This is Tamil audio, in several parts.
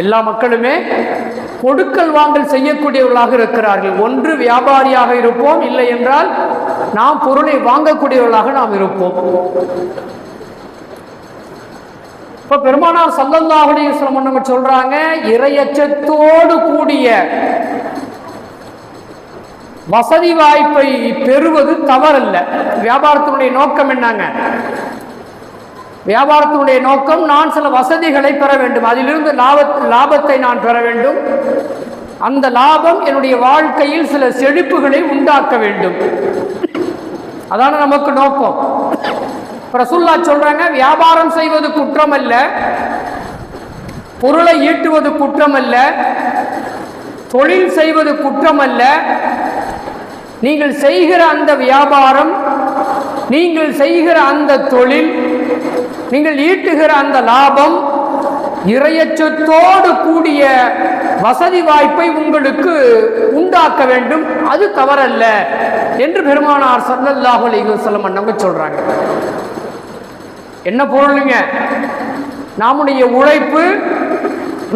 எல்லா மக்களுமே கொடுக்கல் வாங்கல் செய்யக்கூடியவர்களாக இருக்கிறார்கள். ஒன்று வியாபாரியாக இருப்போம் இல்லை என்றால் நாம் பொருளை வாங்கக்கூடியவர்களாக நாம் இருப்போம். இப்ப பெருமானார் சல்லல்லாஹு நம்ம சொல்றாங்க? இரையச்சத்தோடு கூடிய வசதி வாய்ப்பை பெறுவது தவறல்ல. வியாபாரத்தினுடைய நோக்கம் என்னங்க? வியாபாரத்தினுடைய நோக்கம் நான் சில வசதிகளை பெற வேண்டும். அதிலிருந்து லாப லாபத்தை நான் பெற வேண்டும். அந்த லாபம் என்னுடைய வாழ்க்கையில் சில செழிப்புகளை உண்டாக்க வேண்டும். அதான நமக்கு நோக்கம். ரசுல்லா சொல்றாங்க வியாபாரம் செய்வது குற்றம் அல்ல பொருளை ஈட்டுவது குற்றம் அல்ல தொழில் செய்வது குற்றம் அல்ல நீங்கள் செய்கிற அந்த வியாபாரம் நீங்கள் செய்கிற அந்த தொழில் நீங்கள் ஈட்டுகிற அந்த லாபம் இரையச்சத்தோடு கூடிய வசதி வாய்ப்பை உங்களுக்கு உண்டாக்க வேண்டும். அது தவறல்ல என்று பெருமானார் சல்லல்லாஹு அலைஹி வஸல்லம் அண்ணங்க சொல்றாங்க. என்ன பொருளுங்க? நம்முடைய உழைப்பு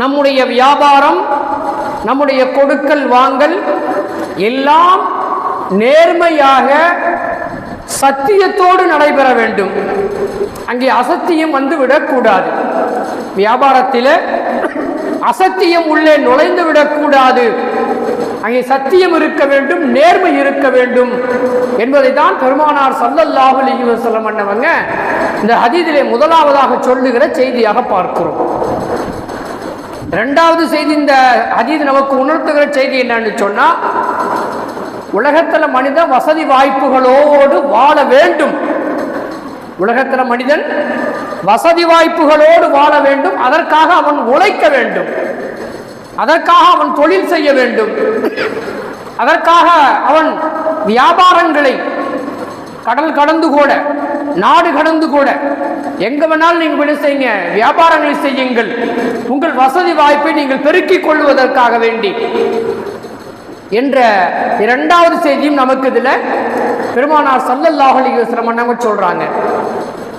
நம்முடைய வியாபாரம் நம்முடைய கொடுக்கல் வாங்கல் எல்லாம் நேர்மையாக சத்தியத்தோடு நடைபெற வேண்டும். அங்கே அசத்தியம் வந்து விடக்கூடாது வியாபாரத்தில் அசத்தியம் உள்ளே நுழைந்து விடக்கூடாது அங்கே சத்தியம் இருக்க வேண்டும் நேர்மை இருக்க வேண்டும் என்பதை தான் பெருமானார் சல்லல்லாஹு அலைஹி வஸல்லம் அண்ணவங்க இந்த ஹதீதிலே முதலாவதாக சொல்லுகிற செய்தியாக பார்க்கிறோம். இரண்டாவது செய்தி இந்த ஹதீத் நமக்கு உணர்த்துகிற செய்தி என்னன்னு சொன்னா உலகத்தில் மனிதன் வசதி வாய்ப்புகளோடு வாழ வேண்டும். உலகத்தில் மனிதன் வசதி வாய்ப்புகளோடு வாழ வேண்டும். அதற்காக அவன் உழைக்க வேண்டும். அதற்காக அவன் தொழில் செய்ய வேண்டும். அதற்காக அவன் வியாபாரங்களை கடல் கடந்து கூட நாடு கடந்து கூட எங்க வேணாலும் நீங்கள் என்ன செய்யுங்க வியாபாரங்களை செய்யுங்கள். உங்கள் வசதி வாய்ப்பை நீங்கள் பெருக்கிக் கொள்வதற்காக வேண்டி. என்ற இரண்டாவது செய்தியும் நமக்கு இதில் பெருமானார் சல்லல்லாஹு அலைஹி வஸல்லம் நம்ம சொல்கிறாங்க